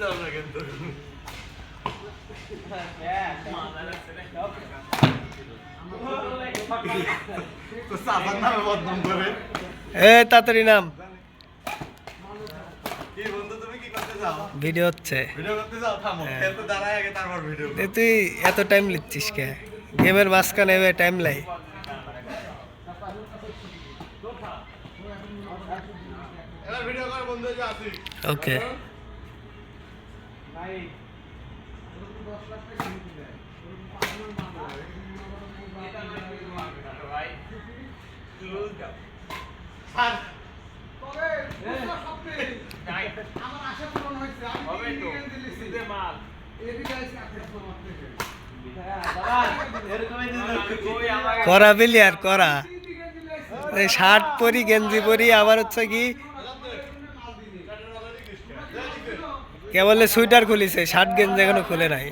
না কিন্তু এ তাড়াতাড়ি নাম। ভিডিও হচ্ছে। হ্যাঁ। তুই এত টাইম লিখছিস কে? গেমের মাঝখানে টাইম লাই। এবার আসি ওকে আর করা বিলিয়ার করা। শার্ট পরি গেঞ্জি পরি আবার হচ্ছে কি কেবলে সুইটার খুলিছে শার্ট গেঞ্জি এখনও খুলে নাই?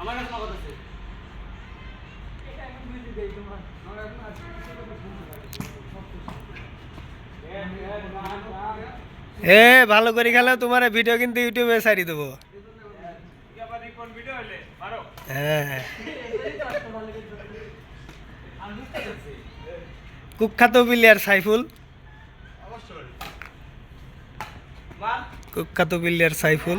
আমার কাছে নগদ আছে এ ভালো করে খেলে তোমার ভিডিও কিন্তু ইউটিউবে ছাড়ি দেবো। হ্যাঁ। কুখ্যাত বিলিয়ার সাইফুল। অবশ্যই কুখ্যাত বিলিয়ার সাইফুল।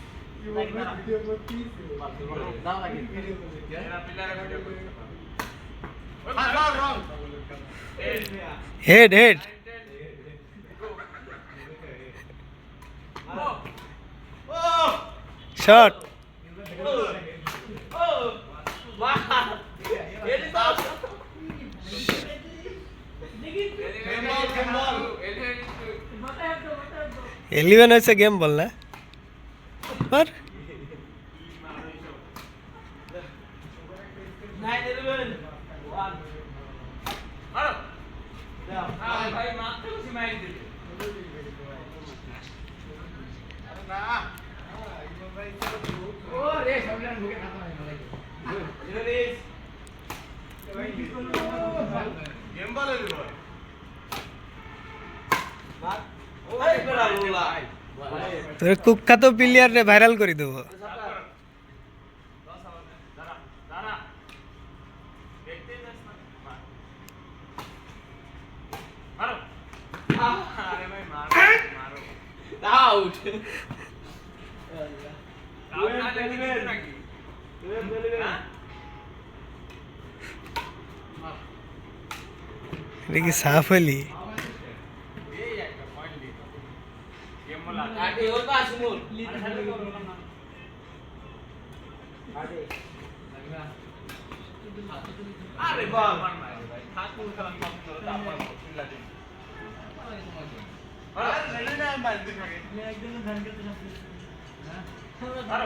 বল তোর কুখ্যাত প্লেয়ার রে ভাইরাল করে দেবো দাঁড়া দাঁড়া দেখতে যাস না মার। মারো আরে ভাই মারো মারো আউট এই একটা পয়েন্ট গেম ওর পাশ মুর আরে ভাই ঠাকুর খেলা কম করো তারপর চিল্লা দিন আরে